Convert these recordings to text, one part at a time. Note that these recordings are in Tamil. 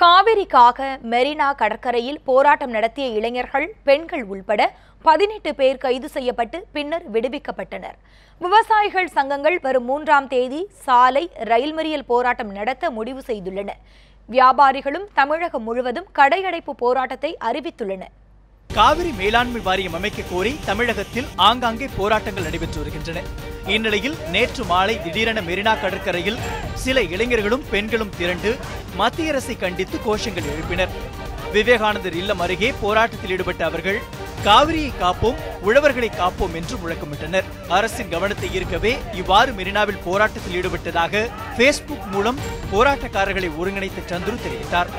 காவிரிக்காக மெரினா கடற்கரையில் போராட்டம் நடத்திய இளைஞர்கள் பெண்கள் உள்பட பதினெட்டு பேர் கைது செய்யப்பட்டு பின்னர் விடுவிக்கப்பட்டனர். விவசாயிகள் சங்கங்கள் வரும் மூன்றாம் தேதி சாலை ரயில் மறியல் போராட்டம் நடத்த முடிவு செய்துள்ளன. வியாபாரிகளும் தமிழகம் முழுவதும் கடையடைப்பு போராட்டத்தை அறிவித்துள்ளனர் காவிரி மேலாண்மை வாரியம் அமைக்க கோரி தமிழகத்தில் ஆங்காங்கே போராட்டங்கள் நடைபெற்று வருகின்றன. இந்நிலையில் நேற்று மாலை திடீரென மெரினா கடற்கரையில் சில இளைஞர்களும் பெண்களும் திரண்டு மத்திய அரசை கண்டித்து கோஷங்கள் எழுப்பினர். விவேகானந்தர் இல்லம் அருகே போராட்டத்தில் ஈடுபட்ட அவர்கள் காவிரியை காப்போம் உழவர்களை காப்போம் என்று முழக்கமிட்டனர். அரசின் கவனத்தை ஈர்க்கவே இவ்வாறு மெரினாவில் போராட்டத்தில் ஈடுபட்டதாக பேஸ்புக் மூலம் போராட்டக்காரர்களை ஒருங்கிணைத்த சந்துரு தெரிவித்தார்.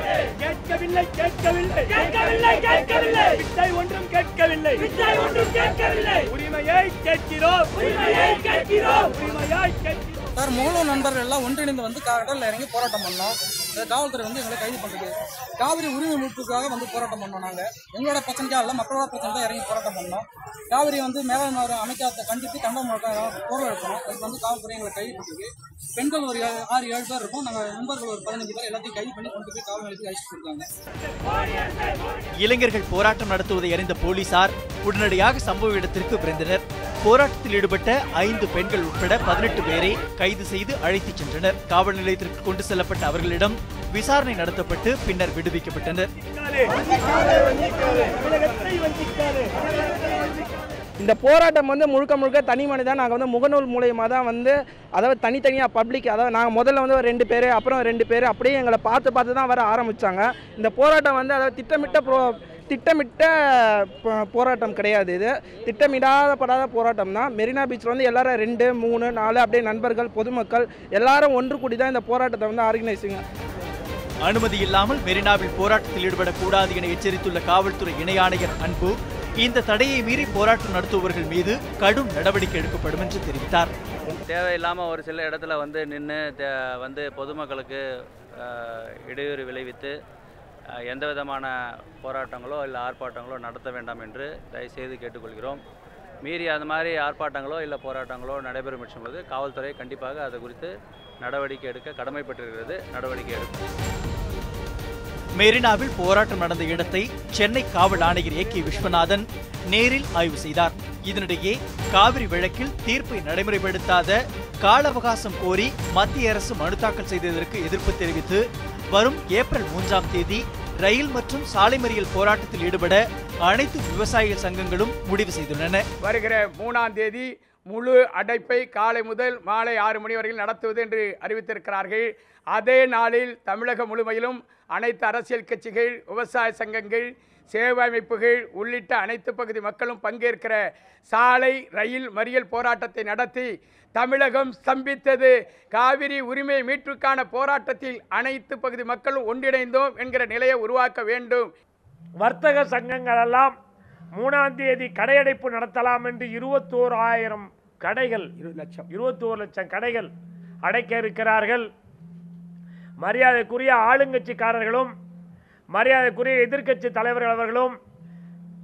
கேட்கவில்லை. கேட்கவில்லை வித்தை ஒன்றும் கேட்கவில்லை. வித்தை ஒன்றும் கேட்கவில்லை. உரிமையை கேட்கிறோம். உரிமையை கேட்கிறோம். உரிமையை கேட்கிறோம். சார் முகநூல் நண்பர்கள் எல்லாம் ஒன்றிணைந்து வந்து கடலில் இறங்கி போராட்டம் பண்ணோம். காவல்துறை வந்து எங்களை கைது பண்ணுறது காவிரி உரிமை மீட்புக்காக வந்து போராட்டம் பண்ணோம் நாங்கள் எங்களோட பிரச்சனைக்காக இல்லை மக்களோட பிரச்சனை தான் இறங்கி போராட்டம் பண்ணோம். காவிரி வந்து மேலாண்மை அமைக்காத கண்டித்து கண்டம் போராட்டம் எடுக்கணும் அதுக்கு வந்து காவல்துறை எங்களை கைது பண்ணுறது பெண்கள் ஒரு ஏழு- ஆறு ஏழு பேர் இருக்கும். நாங்கள் நண்பர்கள் ஒரு பதினஞ்சு பேர் எல்லாத்தையும் கைது பண்ணி கொண்டு போய் காவல் நிலையத்துக்கு அழைச்சிட்டு இருக்காங்க இளைஞர்கள் போராட்டம் நடத்துவதை அறிந்த போலீசார் உடனடியாக சம்பவ இடத்திற்கு விரைந்தனர். போராட்டத்தில் ஈடுபட்ட ஐந்து பெண்கள் உட்பட பதினெட்டு பேரை கைது செய்து அழைத்துச் சென்றனர். காவல் நிலையத்திற்கு கொண்டு செல்லப்பட்ட அவர்களிடம் விசாரணை நடத்தப்பட்டு பின்னர் விடுவிக்கப்பட்டனர். இந்த போராட்டம் வந்து முழுக்க முழுக்க தனி மனிதன் நாங்கள் வந்து முகநூல் மூலயமா தான் வந்து அதாவது தனித்தனியாக பப்ளிக் அதாவது நாங்கள் முதல்ல வந்து ஒரு ரெண்டு பேர் அப்புறம் ரெண்டு பேர் அப்படியே எங்களை பார்த்து பார்த்து தான் வர ஆரம்பித்தாங்க இந்த போராட்டம் வந்து அதாவது திட்டமிட்ட ப்ரோ திட்டமிட்ட போ- போராட்டம் கிடையாது இது. திட்டமிடாத படாத போராட்டம் தான். மெரினா பீச்சில் வந்து எல்லாரும் ரெண்டு மூணு நாலு அப்படியே நண்பர்கள் பொதுமக்கள் எல்லாரும் ஒன்று கூடி தான் இந்த போராட்டத்தை வந்து ஆர்கனைஸிங்க அனுமதி இல்லாமல் மெரினாவில் போராட்டத்தில் ஈடுபடக்கூடாது என எச்சரித்துள்ள காவல்துறை இணை ஆணையர் அன்பு இந்த தடையை மீறி போராட்டம் நடத்துபவர்கள் மீது கடும் நடவடிக்கை எடுக்கப்படும் என்று தெரிவித்தார். தேவையில்லாமல் ஒரு சில இடத்துல வந்து நின்று வந்து பொதுமக்களுக்கு இடையூறு விளைவித்து எந்த விதமான போராட்டங்களோ இல்லை ஆர்ப்பாட்டங்களோ நடத்த வேண்டாம் என்று தயவுசெய்து கேட்டுக்கொள்கிறோம். மீறி அந்த மாதிரி ஆர்ப்பாட்டங்களோ இல்லை போராட்டங்களோ நடைபெறும் பட்சம்போது காவல்துறை கண்டிப்பாக அது குறித்து நடவடிக்கை எடுக்க கடமைப்பட்டிருக்கிறது. நடவடிக்கை எடுக்கும். மெரினாவில் போராட்டம் நடந்த இடத்தை சென்னை காவல் ஆணையர் ஏ கே விஸ்வநாதன் நேரில் ஆய்வு செய்தார். இதனிடையே காவிரி வழக்கில் தீர்ப்பை நடைமுறைப்படுத்தாத கால அவகாசம் கோரி மத்திய அரசு மனு தாக்கல் செய்ததற்கு எதிர்ப்பு தெரிவித்து வரும் ஏப்ரல் மூன்றாம் தேதி ரயில் மற்றும் சாலை மறியல் போராட்டத்தில் ஈடுபட அனைத்து விவசாயிகள் சங்கங்களும் முடிவு செய்துள்ளன. வருகிற மூணாம் தேதி முழு அடைப்பை காலை முதல் மாலை ஆறு மணி வரையில் நடத்துவது என்று அறிவித்திருக்கிறார்கள். அதே நாளில் தமிழகம் முழுமையிலும் அனைத்து அரசியல் கட்சிகள் விவசாய சங்கங்கள் சேவை அமைப்புகள் உள்ளிட்ட அனைத்து பகுதி மக்களும் பங்கேற்கிற சாலை ரயில் மறியல் போராட்டத்தை நடத்தி தமிழகம் ஸ்தம்பித்தது. காவிரி உரிமை மீட்புக்கான போராட்டத்தில் அனைத்து பகுதி மக்களும் ஒன்றிணைந்தோம் என்கிற நிலையை உருவாக்க வேண்டும். வர்த்தக சங்கங்கள் எல்லாம் மூணாம் தேதி கடையடைப்பு நடத்தலாம் என்று இருபத்தோரு ஆயிரம் கடைகள் இருபது லட்சம். இருபத்தோரு லட்சம் கடைகள் அடைக்க இருக்கிறார்கள். மரியாதைக்குரிய ஆளுங்கட்சிக்காரர்களும் மரியாதைக்குரிய எதிர்க்கட்சி தலைவர்கள் அவர்களும்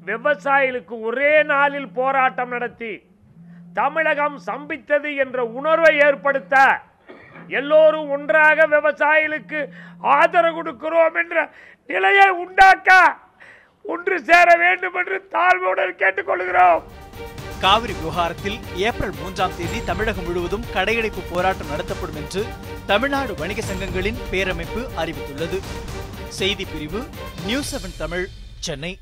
விவசாயிகளுக்கு ஒரே நாளில் போராட்டம் நடத்தி தமிழகம் சம்பித்தது என்ற உணர்வை ஏற்படுத்த எல்லோரும் ஒன்றாக விவசாயிகளுக்கு ஆதரவு கொடுக்கிறோம் என்ற நிலையை உண்டாக்க ஒன்று சேர வேண்டும் என்று தாழ்வுடன் கேட்டுக்கொள்கிறோம். காவிரி விவகாரத்தில் ஏப்ரல் மூன்றாம் தேதி தமிழகம் முழுவதும் கடையடைப்பு போராட்டம் நடத்தப்படும் என்று தமிழ்நாடு வணிக சங்கங்களின் பேரமைப்பு அறிவித்துள்ளது. செய்தி பிரிவு நியூஸ் செவன் தமிழ் சென்னை.